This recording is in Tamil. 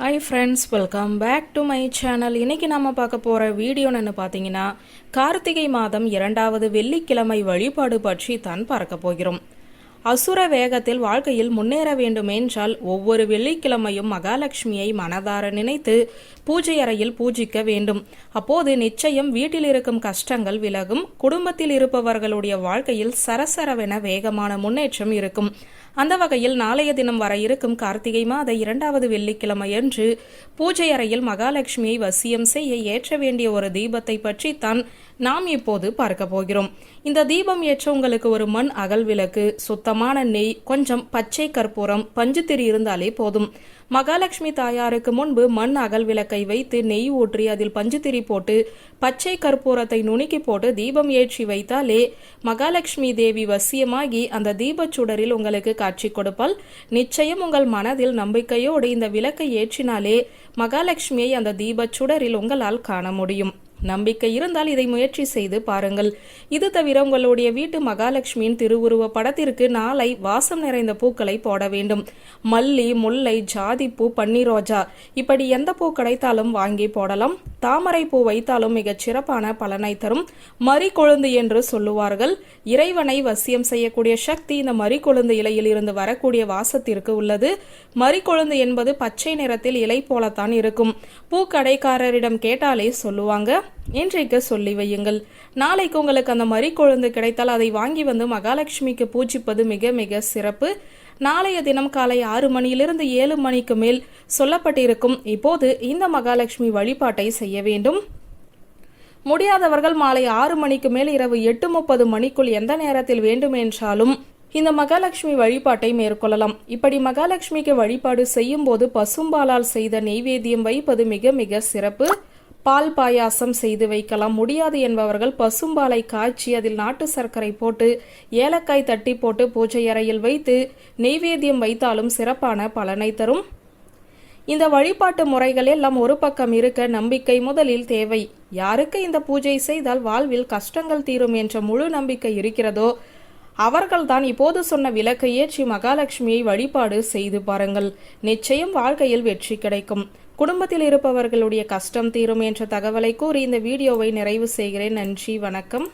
Hi friends welcome back to my channel இன்னைக்கு நம்ம பார்க்க போகிற வீடியோன்னு பார்த்தீங்கன்னா கார்த்திகை மாதம் இரண்டாவது வெள்ளிக்கிழமை வழிபாடு பற்றி தான் பார்க்க போகிறோம். அசுர வேகத்தில் வாழ்க்கையில் முன்னேற வேண்டுமென்றால் ஒவ்வொரு வெள்ளிக்கிழமையும் மகாலட்சுமியை மனதார நினைத்து பூஜை அறையில் பூஜிக்க வேண்டும். அப்போது நிச்சயம் வீட்டில் இருக்கும் கஷ்டங்கள் விலகும். குடும்பத்தில் இருப்பவர்களுடைய வாழ்க்கையில் சரசரவென வேகமான முன்னேற்றம் இருக்கும். அந்த வகையில் நாளைய தினம் வர இருக்கும் கார்த்திகை மாத இரண்டாவது வெள்ளிக்கிழமையன்று பூஜை அறையில் மகாலட்சுமியை வசியம் செய்ய ஏற்ற வேண்டிய ஒரு தீபத்தை பற்றி தான் நாம் இப்போது பார்க்க போகிறோம். இந்த தீபம் ஏற்ற உங்களுக்கு ஒரு மண் அகல் விளக்கு சுத்தமான நெய் கொஞ்சம் பச்சை கற்பூரம் பஞ்சுத்திரி இருந்தாலே போதும். மகாலட்சுமி தாயாருக்கு முன்பு மண் அகல் விளக்கை வைத்து நெய் ஊற்றி அதில் பஞ்சுத்திரி போட்டு பச்சை கற்பூரத்தை நுணுக்கி போட்டு தீபம் ஏற்றி வைத்தாலே மகாலட்சுமி தேவி வசியமாகி அந்த தீபச் சுடரில் உங்களுக்கு காட்சி கொடுப்பால் நிச்சயம் உங்கள் மனதில் நம்பிக்கையோடு இந்த விளக்கை ஏற்றினாலே மகாலட்சுமியை அந்த தீபச் சுடரில் உங்களால் காண முடியும். நம்பிக்கை இருந்தால் இதை முயற்சி செய்து பாருங்கள். இது தவிர உங்களுடைய வீட்டு மகாலட்சுமியின் திருவுருவ படத்திற்கு நாளை வாசம் நிறைந்த பூக்களை போட வேண்டும். மல்லி முல்லை ஜாதிப்பூ பன்னீரோஜா இப்படி எந்த பூ கிடைத்தாலும் வாங்கி போடலாம். தாமரை பூ வைத்தாலும் மிகச் சிறப்பான பலனை தரும் மறிக்கொழுந்து என்று சொல்லுவார்கள். இறைவனை வசியம் செய்யக்கூடிய சக்தி இந்த மறிக்கொழுந்து இலையில் இருந்து வரக்கூடிய வாசத்திற்கு உள்ளது. மறிக்கொழுந்து என்பது பச்சை நிறத்தில் இலை போலத்தான் இருக்கும். பூக்கடைக்காரரிடம் கேட்டாலே சொல்லுவாங்க. இன்றைக்கு சொல்லி வையுங்கள். நாளைக்கு உங்களுக்கு அந்த மறிக்கொழுந்து கிடைத்தால் அதை வாங்கி வந்து மகாலட்சுமிக்கு பூஜிப்பது மிக மிக சிறப்பு. நாளைய தினம் காலை ஆறு மணியிலிருந்து ஏழு மணிக்கு மேல் சொல்லப்பட்டிருக்கும். இப்போது இந்த மகாலட்சுமி வழிபாட்டை செய்ய வேண்டும். முடியாதவர்கள் மாலை ஆறு மணிக்கு மேல் இரவு எட்டு முப்பது மணிக்குள் எந்த நேரத்தில் வேண்டுமென்றாலும் இந்த மகாலட்சுமி வழிபாட்டை மேற்கொள்ளலாம். இப்படி மகாலட்சுமிக்கு வழிபாடு செய்யும் போது பசும்பாலால் செய்த நெய்வேத்தியம் வைப்பது மிக மிக சிறப்பு. பால் பாயாசம் செய்து வைக்கலாம். முடியாது என்பவர்கள் பசும்பாலை காய்ச்சி அதில் நாட்டு சர்க்கரை போட்டு ஏலக்காய் தட்டி போட்டு பூஜை அறையில் வைத்து நெய்வேத்தியம் வைத்தாலும் சிறப்பான பலனை தரும். இந்த வழிபாட்டு முறைகள் எல்லாம் ஒரு பக்கம் இருக்க நம்பிக்கை முதலில் தேவை. யாருக்கு இந்த பூஜை செய்தால் வாழ்வில் கஷ்டங்கள் தீரும் என்ற முழு நம்பிக்கை இருக்கிறதோ அவர்கள்தான் இப்போது சொன்ன விளக்கை ஏற்றி மகாலட்சுமியை வழிபாடு செய்து பாருங்கள். நிச்சயம் வாழ்க்கையில் வெற்றி கிடைக்கும். குடும்பத்தில் இருப்பவர்களுடைய கஷ்டம் தீரும் என்ற தகவலை கூறி இந்த வீடியோவை நிறைவு செய்கிறேன். நன்றி வணக்கம்.